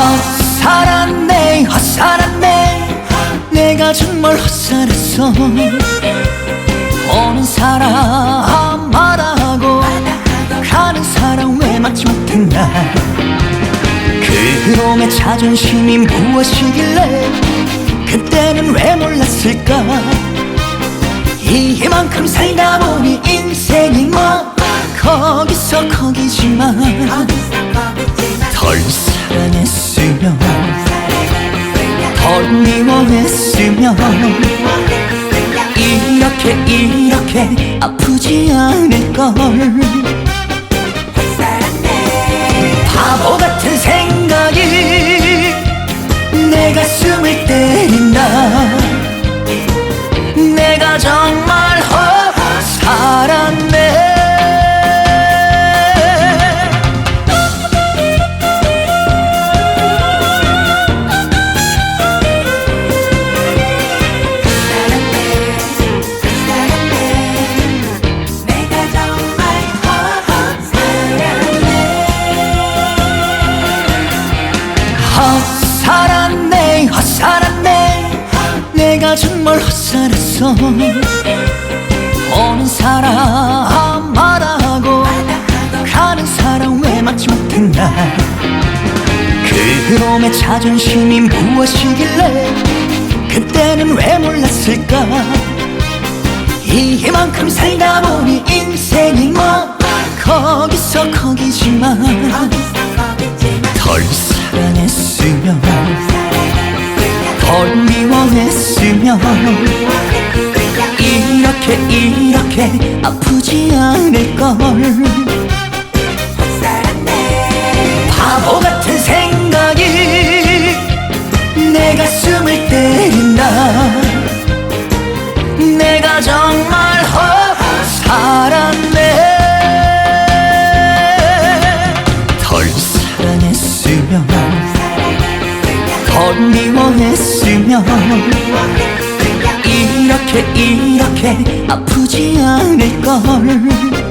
헛살았네 헛살았네. 내가 정말 헛살했어. 오는 사람 마다하고 가는 사람 왜 맞지 못했나? 그놈의 자존심이 무엇이길래 그때는 왜 몰랐을까? 이만큼 살다 보니 인생이 뭐 거기서 거기지만 덜 사랑했으면 덜 미워했으면 이렇게 이렇게 아프지 않을걸 헛살았네 헛살았네. 내가 정말 헛살았어. 오는 사람 마다하고 가는 사람 왜 맞지 못했나? 그놈의 자존심이 무엇이길래 그때는 왜 몰랐을까? 이만큼 살다 보니 인생이 뭐 거기서 거기지만 덜 덜 미워했으면 이렇게 이렇게 아프지 않을걸. 바보 같은 생각이 내 가슴을 때린다. 내가 정말 헛살았네. 덜 사랑했으면 덜 미워했으면 이렇게 이렇게 아프지 않을걸